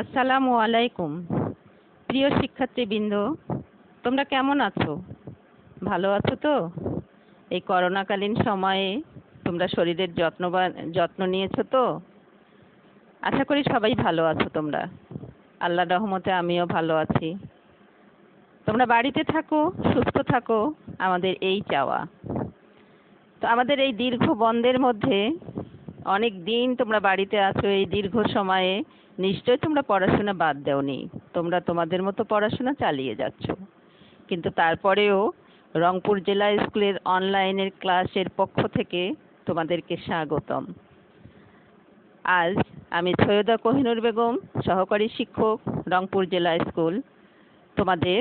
আসসালামু আলাইকুম। প্রিয় শিক্ষার্থীবৃন্দ, তোমরা কেমন আছো? ভালো আছো তো? এই করোনাকালীন সময়ে তোমরা শরীরের যত্নবান যত্ন নিয়েছো তো? আশা করি সবাই ভালো আছো তোমরা। আল্লাহ রহমতে আমিও ভালো আছি। তোমরা বাড়িতে থাকো, সুস্থ থাকো, আমাদের এই চাওয়া। তো আমাদের এই দীর্ঘ বন্ধের মধ্যে অনেক দিন তোমরা বাড়িতে আছো, এই দীর্ঘ সময়ে নিশ্চয়ই তোমরা পড়াশোনা বাদ দেওনি। তোমরা তোমাদের মতো পড়াশোনা চালিয়ে যাচ্ছ। কিন্তু তারপরেও রংপুর জেলা স্কুলের অনলাইনের ক্লাসের পক্ষ থেকে তোমাদেরকে স্বাগতম। আজ আমি সৈয়দা কোহিনুর বেগম, সহকারী শিক্ষক, রংপুর জেলা স্কুল, তোমাদের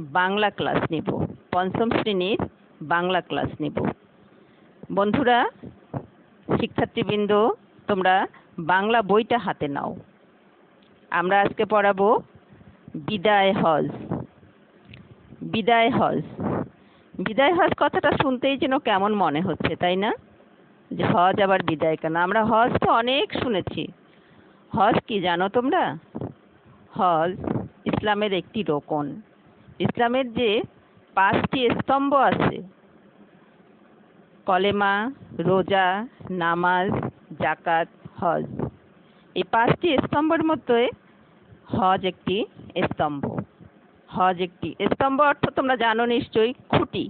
বাংলা ক্লাস নিব। পঞ্চম শ্রেণির বাংলা ক্লাস নিব। বন্ধুরা শিক্ষার্থীবৃন্দ, তোমরা বাংলা বইটা হাতে নাও। আমরা আজকে পড়াবো বিদায় হজ। বিদায় হজ। বিদায় হজ কথাটা শুনতেই যেন কেমন মনে হচ্ছে, তাই না? যে হজ আবার বিদায় কেন? আমরা হজ তো অনেক শুনেছি। হজ কি জানো তোমরা? হজ ইসলামের একটি রোকন। ইসলামের যে পাঁচটি স্তম্ভ আছে কলেমা, রোজা, নামাজ জাকাত হজ। এই পাঁচটি স্তম্ভের মধ্যে হজ একটি স্তম্ভ। হজ একটি স্তম্ভ অর্থ তোমরা জানো নিশ্চয়ই, খুঁটি,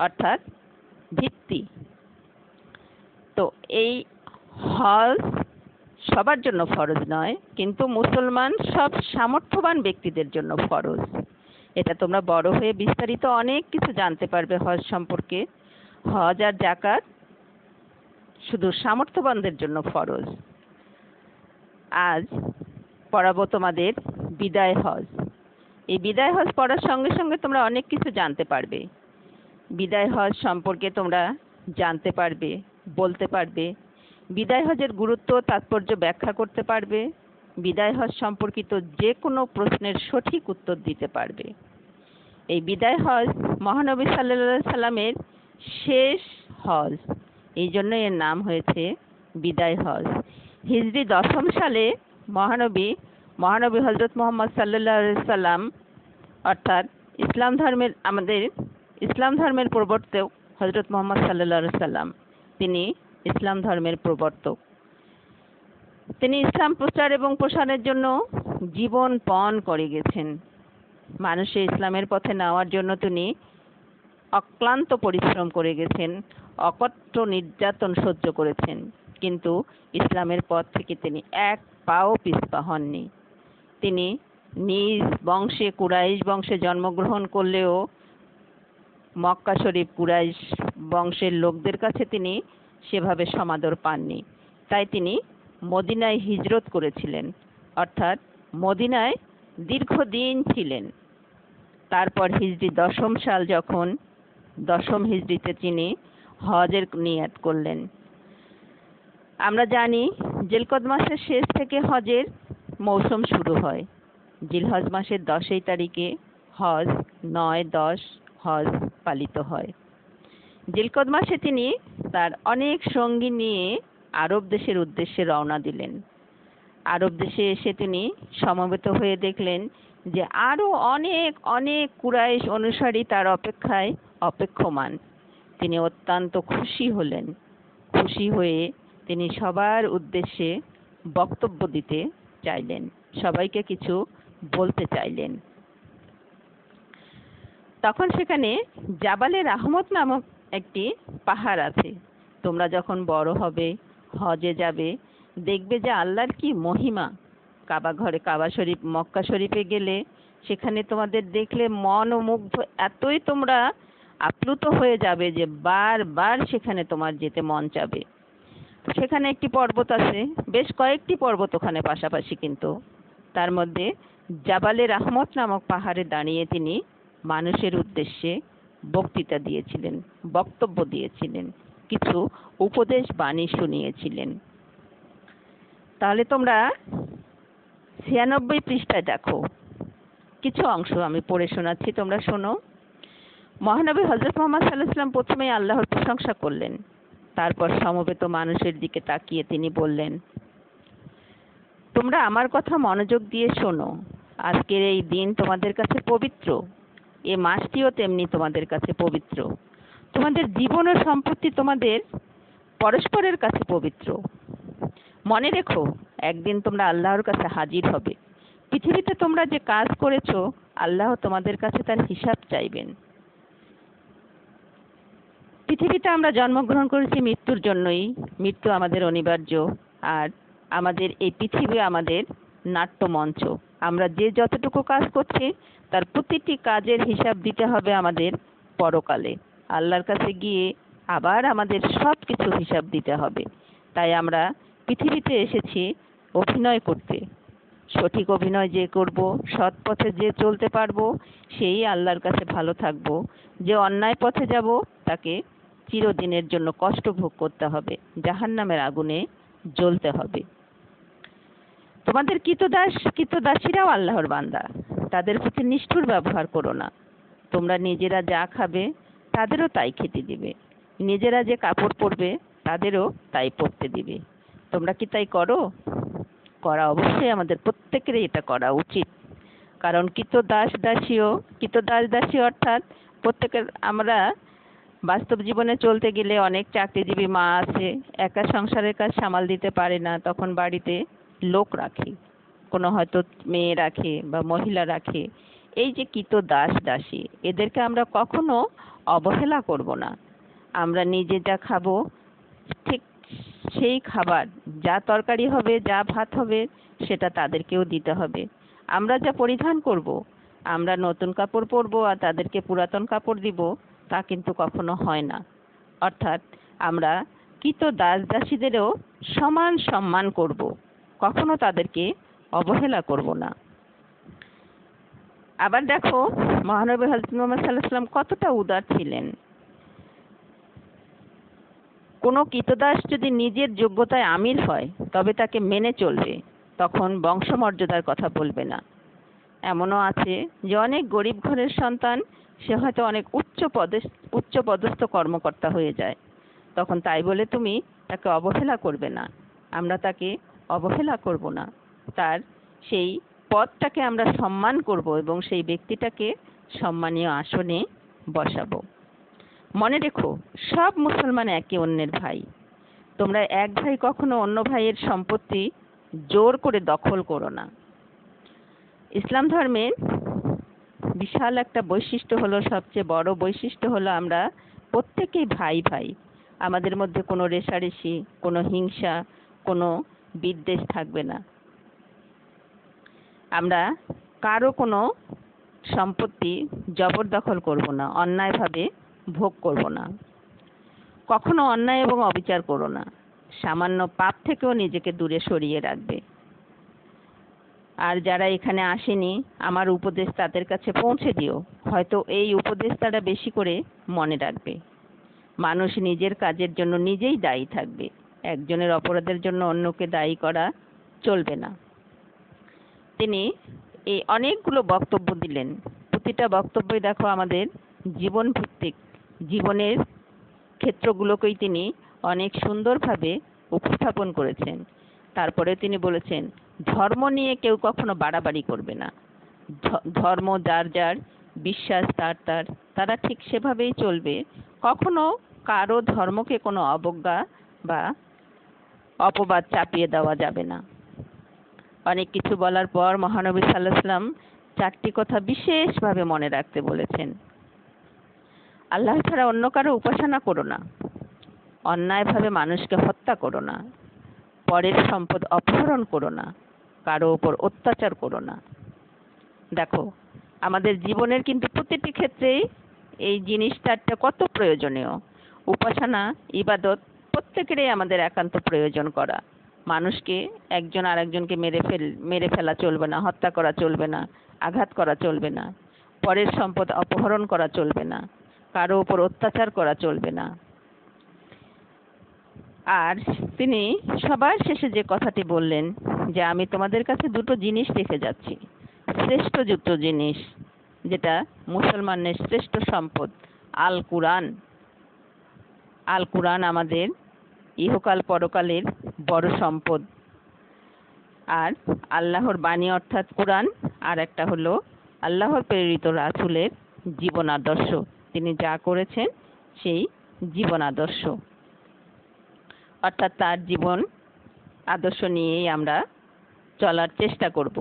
অর্থাৎ ভিত্তি। তো এই হজ সবার জন্য ফরজ নয়, কিন্তু মুসলমান সব সামর্থ্যবান ব্যক্তিদের জন্য ফরজ। এটা তোমরা বড় হয়ে বিস্তারিত অনেক কিছু জানতে পারবে হজ সম্পর্কে। হজ আর জাকাত শুধু সামর্থ্যবানদের জন্য ফরজ। আজ পড়াবো তোমাদের বিদায় হজ। এই বিদায় হজ পড়ার সঙ্গে সঙ্গে তোমরা অনেক কিছু জানতে পারবে। বিদায় হজ সম্পর্কে তোমরা জানতে পারবে, বলতে পারবে। বিদায় হজের গুরুত্ব, তাৎপর্য ব্যাখ্যা করতে পারবে। বিদায় হজ সম্পর্কিত যে কোনো প্রশ্নের সঠিক উত্তর দিতে পারবে। এই বিদায় হজ মহানবী সাল্লা সাল্লামের শেষ হজ এই জন্য এর নাম হয়েছে বিদায় হজ হিজরি দশম সালে মহানবী মহানবী হজরত মোহাম্মদ সাল্লাহ সাল্লাম অর্থাৎ ইসলাম ধর্মের, আমাদের ইসলাম ধর্মের প্রবর্তক হজরত মোহাম্মদ সাল্লাহ সাল্লাম তিনি ইসলাম ধর্মের প্রবর্তক। তিনি ইসলাম প্রচার এবং প্রসারের জন্য জীবন পণ করে গেছেন। মানুষে ইসলামের পথে নেওয়ার জন্য তিনি অক্লান্ত পরিশ্রম করে গেছেন, অকট্ট নির্যাতন সহ্য করেছেন, কিন্তু ইসলামের পথ থেকে তিনি এক পাও পিছপা হননি। তিনি নিজ বংশে কুরাইশ বংশে জন্মগ্রহণ করলেও মক্কা শরীফ কুরাইশ বংশের লোকদের কাছে তিনি সেভাবে সমাদর পাননি। তাই তিনি মদিনায় হিজরত করেছিলেন, অর্থাৎ মদিনায় দীর্ঘদিন ছিলেন। তারপর হিজরি দশম সাল যখন দশম হিজড়িতে তিনি হজের নিয়াত করলেন। আমরা জানি জেলকদ মাসের শেষ থেকে হজের মৌসুম শুরু হয়। জিলহজ মাসের দশই তারিখে হজ নয়, দশ হজ পালিত হয়। জিলকদ মাসে তিনি তার অনেক সঙ্গী নিয়ে আরব দেশের উদ্দেশ্যে রওনা দিলেন। আরব দেশে এসে তিনি সমবেত হয়ে দেখলেন যে আরও অনেক অনেক কুরাইশ অনুসারী তার অপেক্ষায় অপেক্ষমান। তিনি অত্যন্ত খুশি হলেন। খুশি হয়ে তিনি সবার উদ্দেশ্যে বক্তব্য দিতে চাইলেন। সবাইকে কিছু বলতে চাইলেন। তখন সেখানে জাবালের আহমদ নামক একটি পাহাড় আছে। তোমরা যখন বড় হবে, হজে যাবে, দেখবে যে আল্লাহর কি মহিমা। কাবা ঘরে, কাবা শরীফ, মক্কা শরীফে গেলে সেখানে তোমাদের দেখলে মন ও মুগ্ধ এতই তোমরা আপ্লুত হয়ে যাবে যে বারবার সেখানে তোমার যেতে মন চাবে। সেখানে একটি পর্বত আছে, বেশ কয়েকটি পর্বত ওখানে পাশাপাশি কিন্তু। তার মধ্যে জাবালের আহমদ নামক পাহাড়ে দাঁড়িয়ে তিনি মানুষের উদ্দেশ্যে বক্তৃতা দিয়েছিলেন, বক্তব্য দিয়েছিলেন, কিছু উপদেশ বাণী শুনিয়েছিলেন। তাহলে তোমরা ছিয়ানব্বই পৃষ্ঠায় দেখো। কিছু অংশ আমি পড়ে শোনাচ্ছি তোমরা শোনো। মহানবী হজরত মোহাম্মদ সাল্লাহ সাল্লাম প্রথমেই আল্লাহর প্রশংসা করলেন। তারপর সমবেত মানুষের দিকে তাকিয়ে তিনি বললেন, তোমরা আমার কথা মনোযোগ দিয়ে শোনো। আজকের এই দিন তোমাদের কাছে পবিত্র। এ মাসটিও তেমনি তোমাদের কাছে পবিত্র। তোমাদের জীবন ও সম্পত্তি তোমাদের পরস্পরের কাছে পবিত্র। মনে রেখো একদিন তোমরা আল্লাহর কাছে হাজির হবে। পৃথিবীতে তোমরা যে কাজ করেছ, আল্লাহ তোমাদের কাছে তার হিসাব চাইবেন। পৃথিবীতে আমরা জন্মগ্রহণ করেছি মৃত্যুর জন্যই। মৃত্যু আমাদের অনিবার্য। আর আমাদের এই পৃথিবী আমাদের নাট্যমঞ্চ। আমরা যে যতটুকু কাজ করছি, তার প্রতিটি কাজের হিসাব দিতে হবে আমাদের পরকালে। আল্লাহর কাছে গিয়ে আবার আমাদের সব কিছু হিসাব দিতে হবে। তাই আমরা পৃথিবীতে এসেছি অভিনয় করতে। সঠিক অভিনয় যে করব, সৎ পথে যে চলতে পারব, সেই আল্লাহর কাছে ভালো থাকব। যে অন্যায় পথে যাব, তাকে চিরদিনের জন্য কষ্ট ভোগ করতে হবে। জাহান্নামের আগুনে জ্বলতে হবে। তোমাদের কৃতদাস, কৃতদাসীরাও আল্লাহর বান্দা। তাদের প্রতি নিষ্ঠুর ব্যবহার করো না। তোমরা নিজেরা যা খাবে, তাদেরও তাই খেতে দিবে। নিজেরা যে কাপড় পরবে, তাদেরও তাই পরতে দিবে। তোমরা কি তাই করো? করা, অবশ্যই আমাদের প্রত্যেকেরই এটা করা উচিত। কারণ কৃত দাস দাসীও, কৃত দাস দাসী অর্থাৎ প্রত্যেকের, আমরা বাস্তব জীবনে চলতে গেলে অনেক চাকরিজীবী মা আছে, একা সংসারের কাজ সামাল দিতে পারে না, তখন বাড়িতে লোক রাখে, কোনো হয়তো মেয়ে রাখে বা মহিলা রাখে। এই যে কৃত দাস দাসী, এদেরকে আমরা কখনো অবহেলা করব না। আমরা নিজে যা খাব, ঠিক সেই খাবার, যা তরকারি হবে, যা ভাত হবে, সেটা তাদেরকেও দিতে হবে। আমরা যা পরিধান করব, আমরা নতুন কাপড় পরবো আর তাদেরকে পুরাতন কাপড় দিব, তা কিন্তু কখনো হয় না। অর্থাৎ আমরা কৃত দাস দাসীদেরও সমান সম্মান করব, কখনো তাদেরকে অবহেলা করব না। আবার দেখো, মহানবী হজরত মোহাম্মদ সাল্লাহ সাল্লাম কতটা উদার ছিলেন। কোনো কৃতদাস যদি নিজের যোগ্যতায় আমির হয়, তবে তাকে মেনে চলবে, তখন বংশমর্যাদার কথা বলবে না। এমনও আছে যে অনেক গরিব ঘরের সন্তান, সে হয়তো অনেক উচ্চ পদে, উচ্চ পদস্থ কর্মকর্তা হয়ে যায়। তখন তাই বলে তুমি তাকে অবহেলা করবে না। আমরা তাকে অবহেলা করব না। তার সেই পদটাকে আমরা সম্মান করব এবং সেই ব্যক্তিটাকে সম্মানীয় আসনে বসাবো। মনে রেখো, সব মুসলমান একে অন্যের ভাই। তোমরা এক ভাই কখনো অন্য ভাইয়ের সম্পত্তি জোর করে দখল করো না। ইসলাম ধর্মের বিশাল একটা বৈশিষ্ট্য হলো, সবচেয়ে বড় বৈশিষ্ট্য হলো আমরা প্রত্যেকেই ভাই ভাই। আমাদের মধ্যে কোনো রেষারেষি, কোনো হিংসা, কোনো বিদ্বেষ থাকবে না। আমরা কারও কোনো সম্পত্তি জবরদখল করব না, অন্যায়ভাবে ভোগ করব না। কখনো অন্যায় এবং অবিচার করো না। সামান্য পাপ থেকেও নিজেকে দূরে সরিয়ে রাখবে। আর যারা এখানে আসেনি, আমার উপদেশ তাদের কাছে পৌঁছে দিও। হয়তো এই উপদেশ তারা বেশি করে মনে রাখবে। মানুষ নিজের কাজের জন্য নিজেই দায়ী থাকবে। একজনের অপরাধের জন্য অন্যকে দায়ী করা চলবে না। তিনি এই অনেকগুলো বক্তব্য দিলেন। প্রতিটা বক্তব্যই দেখো আমাদের জীবন ভিত্তিক জীবনের ক্ষেত্রগুলোকেই তিনি অনেক সুন্দরভাবে উপস্থাপন করেছেন। তারপরে তিনি বলেছেন, ধর্ম নিয়ে কেউ কখনো বাড়াবাড়ি করবে না। ধর্ম যার যার বিশ্বাস তার তার, তারা ঠিক সেভাবেই চলবে। কখনো কারও ধর্মকে কোনো অবজ্ঞা বা অপবাদ চাপিয়ে দেওয়া যাবে না। অনেক কিছু বলার পর মহানবী সাল্লাহ সাল্লাম চারটি কথা বিশেষভাবে মনে রাখতে বলেছেন। আল্লাহ ছাড়া অন্য কারও উপাসনা করো না। অন্যায়ভাবে মানুষকে হত্যা করো না। পরের সম্পদ অপহরণ করো না। কারও ওপর অত্যাচার করো না। দেখো, আমাদের জীবনের কিন্তু প্রতিটি ক্ষেত্রেই এই জিনিস চারটা কত প্রয়োজনীয়। উপাসনা, ইবাদত প্রত্যেকেরই আমাদের একান্ত প্রয়োজন করা। মানুষকে একজন আরেকজনকে মেরে ফেল, মেরে ফেলা চলবে না, হত্যা করা চলবে না, আঘাত করা চলবে না। পরের সম্পদ অপহরণ করা চলবে না। কারও ওপর অত্যাচার করা চলবে না। আর তিনি সবার শেষে যে কথাটি বললেন যে, আমি তোমাদের কাছে দুটো জিনিস রেখে যাচ্ছি। শ্রেষ্ঠ যুক্ত জিনিস, যেটা মুসলমানের শ্রেষ্ঠ সম্পদ, আল কুরআন। আল কুরআন আমাদের ইহকাল পরকালের বড় সম্পদ। আর আল্লাহর বাণী অর্থাৎ কোরআন আর একটা হলো আল্লাহর প্রেরিত রাসূলের জীবন আদর্শ তিনি যা করেছেন, সেই জীবন আদর্শ। অর্থাৎ তার জীবন আদর্শ নিয়েই আমরা চলার চেষ্টা করব।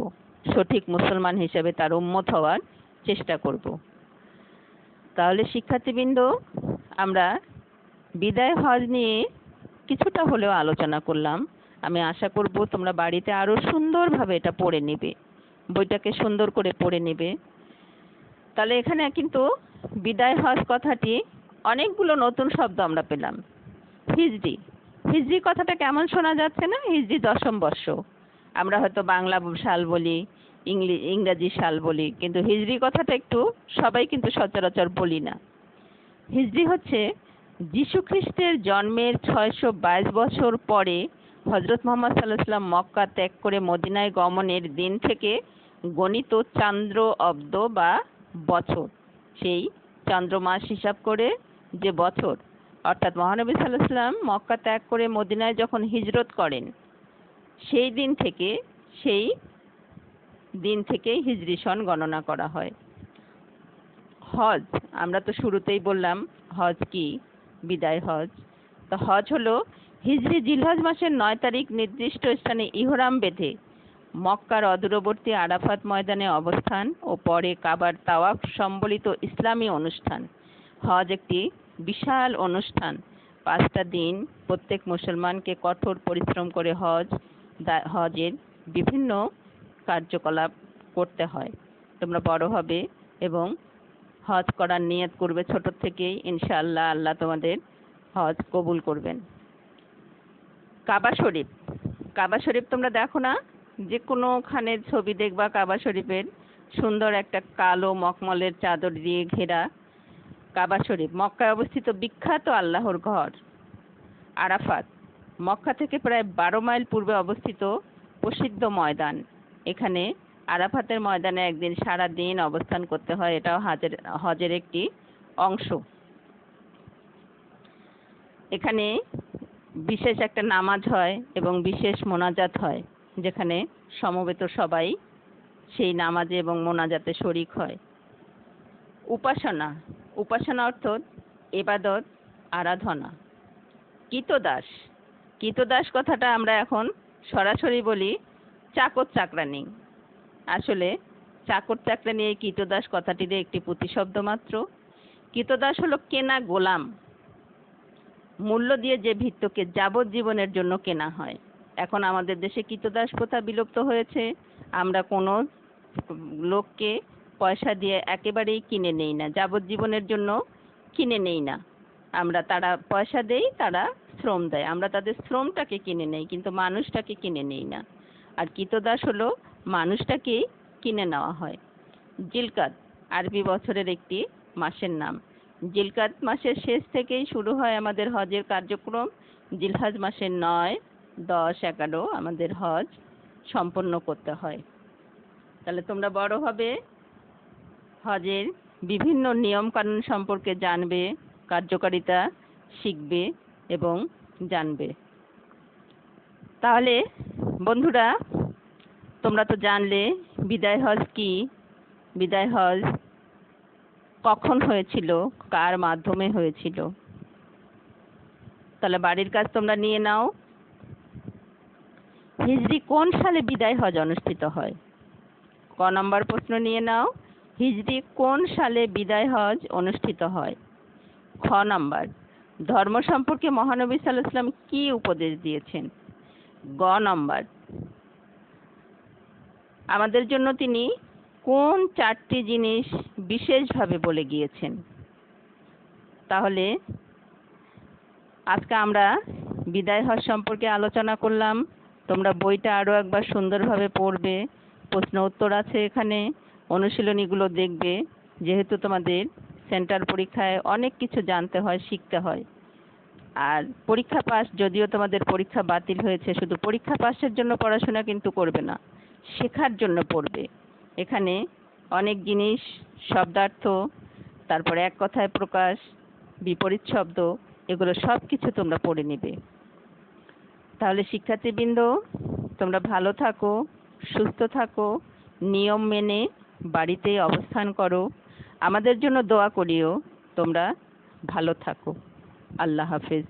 সঠিক মুসলমান হিসেবে তার উম্মত হওয়ার চেষ্টা করব। তাহলে শিক্ষার্থীবৃন্দ, আমরা বিদায় হজ নিয়ে কিছুটা হলেও আলোচনা করলাম। আমি আশা করব তোমরা বাড়িতে আরও সুন্দরভাবে এটা পড়ে নেবে। বইটাকে সুন্দর করে পড়ে নেবে। তাহলে এখানে কিন্তু বিদায় হজ কথাটি অনেকগুলো নতুন শব্দ আমরা পেলাম। হিজরি হিজরি কথাটা কেমন শোনা যাচ্ছে না? হিজরি দশম বর্ষ। আমরা হয়তো বাংলা সাল বলি, ইংলি, ইংরাজি সাল বলি, কিন্তু হিজরি কথাটা একটু সবাই কিন্তু সচরাচর বলি না। হিজরি হচ্ছে যীশু খ্রিস্টের জন্মের ছয়শো বাইশ বছর পরে হজরত মোহাম্মদ সাল্লাহ সাল্লাম মক্কা ত্যাগ করে মদিনায় গমনের দিন থেকে গণিত, চান্দ্র, অব্দ বা বছর। সেই চন্দ্রমাস হিসাব করে যে বছর, অর্থাৎ মহানবী সাল্লাম মক্কা ত্যাগ করে মদিনায় যখন হিজরত করেন, সেই দিন থেকে সেই দিন থেকেই হিজরি সন গণনা করা হয়। হজ, আমরা তো শুরুতেই বললাম, হজ কি? বিদায় হজ। তো হজ হলো হিজরি জিলহজ মাসের নয় তারিখ নির্দিষ্ট স্থানে ইহরাম বেঁধে মক্কার অদূরবর্তী আরাফাত ময়দানে অবস্থান ও পরে কাবার তাওয়াফ সম্বলিত ইসলামী অনুষ্ঠান। হজ একটি বিশাল অনুষ্ঠান। পাঁচটা দিন প্রত্যেক মুসলমানকে কঠোর পরিশ্রম করে হজ হজের বিভিন্ন কার্যকলাপ করতে হয়। তোমরা বড় হবে এবং হজ করার নিয়ত করবে ছোট থেকেই। ইনশাআল্লাহ আল্লাহ তোমাদের হজ কবুল করবেন। কাবা শরীফ। কাবা শরীফ তোমরা দেখো না? যে কোনোখানের ছবি দেখবা কাবা শরীফের, সুন্দর একটা কালো মখমলের চাদর দিয়ে ঘেরা কাবা শরীফ। মক্কায় অবস্থিত বিখ্যাত আল্লাহর ঘর, আরাফাত। মক্কা থেকে প্রায় বারো মাইল পূর্বে অবস্থিত প্রসিদ্ধ ময়দান। এখানে আরাফাতের ময়দানে একদিন সারা দিন অবস্থান করতে হয়, এটাও হাজের, হজের একটি অংশ। এখানে বিশেষ একটা নামাজ হয় এবং বিশেষ মোনাজাত হয়। যেখানে সমবেত সবাই সেই নামাজে এবং মোনাজাতে শরিক হয়। উপাসনা উপাসনা অর্থ এবাদত আরাধনা। কিতদাস কিতদাস কথাটা আমরা এখন সরাসরি বলি চাকর চাকরানি। আসলে চাকর চাকরানি এই কিতদাস কথাটির একটি প্রতিশব্দ মাত্র। কিতদাস হলো কেনা গোলাম। মূল্য দিয়ে যে ভিত্তকে যাবজ্জীবনের জন্য কেনা হয়। এখন আমাদের দেশে কিতদাস প্রথা বিলুপ্ত হয়েছে। আমরা কোনো লোককে পয়সা দিয়ে একেবারেই কিনে নেই না, যাবজ্জীবনের জন্য কিনে নেই না। আমরা তারা পয়সা দেই, তারা শ্রম দেয়। আমরা তাদের শ্রমটাকে কিনে নেই, কিন্তু মানুষটাকে কিনে নেই না। আর কিতদাস হলো মানুষটাকেই কিনে নেওয়া হয়। জিলকাত আরবি বছরের একটি মাসের নাম। জিলকাত মাসের শেষ থেকেই শুরু হয় আমাদের হজের কার্যক্রম। জিলহাজ মাসের নয় দশ, এগারো আমাদের হজ সম্পন্ন করতে হয়। তাহলে তোমরা বড় হবে, হজের বিভিন্ন নিয়ম কানুন সম্পর্কে জানবে, কার্যকারিতা শিখবে এবং জানবে। তাহলে বন্ধুরা, তোমরা তো জানলে বিদায় হজ কি? বিদায় হজ কখন হয়েছিল? কার মাধ্যমে হয়েছিল? তাহলে বাড়ির কাজ তোমরা নিয়ে নাও। হিজরি কোন সালে বিদায় হজ অনুষ্ঠিত হয়? ক নম্বর প্রশ্ন নিয়ে নাও। হিজরি কোন সালে বিদায় হজ অনুষ্ঠিত হয়? খ নম্বর। ধর্ম সম্পর্কে মহানবী সাল্লাহ সাল্লাম কি উপদেশ দিয়েছেন? গ নম্বর। আমাদের জন্য তিনি কোন চারটি জিনিস বিশেষভাবে বলে গিয়েছেন? তাহলে আজকে আমরা বিদায় হজ সম্পর্কে আলোচনা করলাম। তোমরা বইটা আরও একবার সুন্দরভাবে পড়বে। প্রশ্ন উত্তর আছে এখানে। অনুশীলনীগুলো দেখবে। যেহেতু তোমাদের সেন্টার পরীক্ষায় অনেক কিছু জানতে হয়, শিখতে হয়। আর পরীক্ষা পাস যদিও তোমাদের পরীক্ষা বাতিল হয়েছে, শুধু পরীক্ষা পাসের জন্য পড়াশোনা কিন্তু করবে না, শেখার জন্য পড়বে। এখানে অনেক জিনিস, শব্দার্থ, তারপরে এক কথায় প্রকাশ, বিপরীত শব্দ, এগুলো সব কিছু তোমরা পড়ে নেবে। তাহলে শিক্ষার্থীবৃন্দ, তোমরা ভালো থাকো, সুস্থ থাকো, নিয়ম মেনে বাড়িতে অবস্থান করো। আমাদের জন্য দোয়া করিও, তোমরা ভালো থাকো। আল্লাহ হাফেজ।